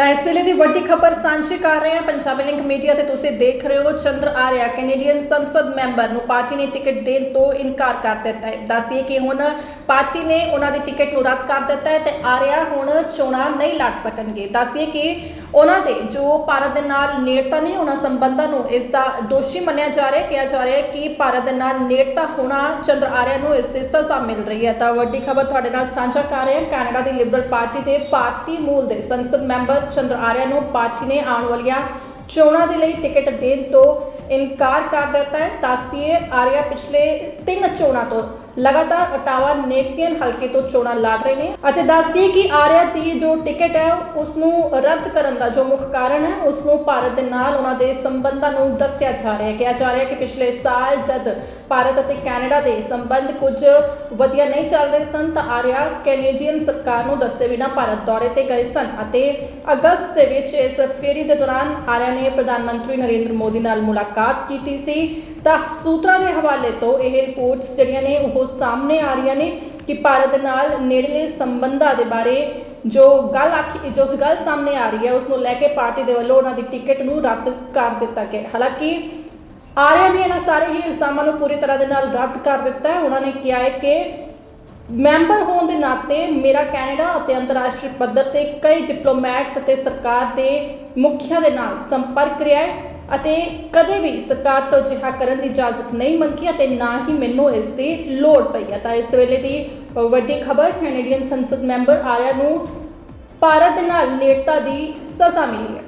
ਤਾਂ ਇਸ ਵੇਲੇ ਦੀ ਵੱਡੀ ਖਬਰ ਸਾਂਝੀ ਕਰ ਰਹੇ ਹਾਂ। ਪੰਜਾਬੀ ਲਿੰਕ ਮੀਡੀਆ ਤੇ ਤੁਸੀਂ ਦੇਖ ਰਹੇ ਹੋ ਚੰਦਰ ਆਰਿਆ ਕੈਨੇਡੀਅਨ ਸੰਸਦ ਮੈਂਬਰ ਨੂੰ ਪਾਰਟੀ ਨੇ ਟਿਕਟ ਦੇਣ ਤੋਂ ਇਨਕਾਰ ਕਰ ਦਿੱਤਾ ਹੈ। ਦੱਸਦੀਏ ਕਿ ਹੁਣ ਪਾਰਟੀ ਨੇ ਉਹਨਾਂ ਦੀ ਟਿਕਟ ਨੂੰ ਰੱਦ ਕਰ ਦਿੱਤਾ ਹੈ ਤੇ ਆਰਿਆ ਹੁਣ ਚੋਣਾਂ ਨਹੀਂ ਲੜ ਸਕਣਗੇ। ਦੱਸਦੀਏ ਕਿ ਉਹਨਾਂ ਦੇ ਜੋ ਭਾਰਤ ਦੇ ਨਾਲ ਨੇੜਤਾ ਨੇ ਉਹਨਾਂ ਸੰਬੰਧਾਂ ਨੂੰ ਇਸ ਦਾ ਦੋਸ਼ੀ ਮੰਨਿਆ ਜਾ ਰਿਹਾ ਕਿਹਾ ਜਾ ਰਿਹਾ ਹੈ ਕਿ ਭਾਰਤ ਦੇ ਨਾਲ ਨੇੜਤਾ ਹੋਣਾ ਚੰਦਰ ਆਰਿਆ ਨੂੰ ਇਸ 'ਤੇ ਸਜ਼ਾ ਮਿਲ ਰਹੀ ਹੈ। ਤਾਂ ਵੱਡੀ ਖਬਰ ਤੁਹਾਡੇ ਨਾਲ ਸਾਂਝਾ ਕਰ ਰਹੇ ਹਾਂ। ਕੈਨੇਡਾ ਦੀ ਲਿਬਰਲ ਪਾਰਟੀ ਦੇ ਭਾਰਤੀ ਮੂਲ ਦੇ ਸੰਸਦ ਮੈਂਬਰ ਚੰਦਰ ਆਰਿਆ ਨੂੰ ਪਾਰਟੀ ਨੇ ਆਉਣ ਵਾਲੀਆਂ ਚੋਣਾਂ ਦੇ ਲਈ ਟਿਕਟ ਦੇਣ ਤੋਂ ਇਨਕਾਰ ਕਰ ਦਿੱਤਾ ਹੈ। ਦੱਸਦੀਏ ਆਰਿਆ ਪਿਛਲੇ ਤਿੰਨ ਚੋਣਾਂ ਤੋਂ ਲਗਾਤਾਰ ਅਟਾਵਾ ਨੇਪੀਅਨ ਹਲਕੇ ਤੋਂ ਚੋਣਾਂ ਲੜ ਰਹੇ ਨੇ ਅਤੇ ਦੱਸਦੀ ਕਿ ਆਰਿਆ ਦੀ ਜੋ ਟਿਕਟ ਹੈ ਉਸ ਨੂੰ ਰੱਦ ਕਰਨ ਦਾ ਜੋ ਮੁੱਖ ਕਾਰਨ ਹੈ ਉਸ ਨੂੰ ਭਾਰਤ ਦੇ ਨਾਲ ਉਹਨਾਂ ਦੇ ਸੰਬੰਧਾਂ ਨੂੰ ਦੱਸਿਆ ਜਾ ਰਿਹਾ ਹੈ। ਕਿਹਾ ਜਾ ਰਿਹਾ ਹੈ ਕਿ ਪਿਛਲੇ ਸਾਲ ਜਦ ਭਾਰਤ ਅਤੇ ਕੈਨੇਡਾ ਦੇ ਸੰਬੰਧ ਕੁਝ ਵਧੀਆ ਨਹੀਂ ਚੱਲ ਰਹੇ ਸਨ, ਤਾਂ ਆਰਿਆ ਕੈਨੇਡੀਅਨ ਸਰਕਾਰ ਨੂੰ ਦੱਸੇ ਬਿਨਾਂ ਭਾਰਤ ਦੌਰੇ ਤੇ ਗਏ ਸਨ ਅਤੇ ਅਗਸਤ ਦੇ ਵਿੱਚ ਇਸ ਫੇਰੀ ਦੇ ਦੌਰਾਨ ਆਰਿਆ ਨੇ ਪ੍ਰਧਾਨ ਮੰਤਰੀ ਨਰਿੰਦਰ ਮੋਦੀ ਨਾਲ ਮੁਲਾਕਾਤ ਕੀਤੀ ਸੀ। ਤਾਂ ਸੂਤਰਾਂ ਦੇ ਹਵਾਲੇ ਤੋਂ ਇਹ ਰਿਪੋਰਟਸ ਜਿਹੜੀਆਂ ਨੇ ਉਹ ਸਾਹਮਣੇ ਆ ਰਹੀਆਂ ਨੇ ਕਿ ਭਾਰਤ ਦੇ ਨਾਲ ਨੇੜਲੇ ਸੰਬੰਧਾਂ ਦੇ ਬਾਰੇ ਜੋ ਗੱਲ ਆਖੀ, ਜੋ ਗੱਲ ਸਾਹਮਣੇ ਆ ਰਹੀ ਹੈ, ਉਸ ਨੂੰ ਲੈ ਕੇ ਪਾਰਟੀ ਦੇ ਵੱਲੋਂ ਉਹਨਾਂ ਦੀ ਟਿਕਟ ਨੂੰ ਰੱਦ ਕਰ ਦਿੱਤਾ ਗਿਆ ਹਾਲਾਂਕਿ ਆਰਿਆ ਨੇ ਇਹਨਾਂ ਸਾਰੇ ਹੀ ਇਲਜ਼ਾਮਾਂ ਨੂੰ ਪੂਰੀ ਤਰ੍ਹਾਂ ਦੇ ਨਾਲ ਰੱਦ ਕਰ ਦਿੱਤਾ ਹੈ। ਉਹਨਾਂ ਨੇ ਕਿਹਾ ਹੈ ਕਿ ਮੈਂਬਰ ਹੋਣ ਦੇ ਨਾਤੇ ਮੇਰਾ ਕੈਨੇਡਾ ਅਤੇ ਅੰਤਰਰਾਸ਼ਟਰੀ ਪੱਧਰ ਤੇ ਕਈ ਡਿਪਲੋਮੈਟਸ ਅਤੇ ਸਰਕਾਰ ਦੇ ਮੁਖੀਆਂ ਦੇ ਨਾਲ ਸੰਪਰਕ ਰਿਹਾ ਹੈ। ਅਤੇ ਕਦੇ ਵੀ ਸਰਕਾਰ ਤੋਂ ਅਜਿਹਾ ਕਰਨ ਦੀ ਇਜਾਜ਼ਤ ਨਹੀਂ ਮੰਗੀ ਅਤੇ ਨਾ ਹੀ ਮੈਨੂੰ ਇਸ ਦੀ ਲੋੜ ਪਈ ਹੈ। ਤਾਂ ਇਸ ਵੇਲੇ ਦੀ ਵੱਡੀ ਖਬਰ ਕੈਨੇਡੀਅਨ ਸੰਸਦ ਮੈਂਬਰ ਆਰਿਆ ਨੂੰ ਭਾਰਤ ਦੇ ਨਾਲ ਨੇੜਤਾ ਦੀ ਸਜ਼ਾ ਮਿਲੀ ਹੈ।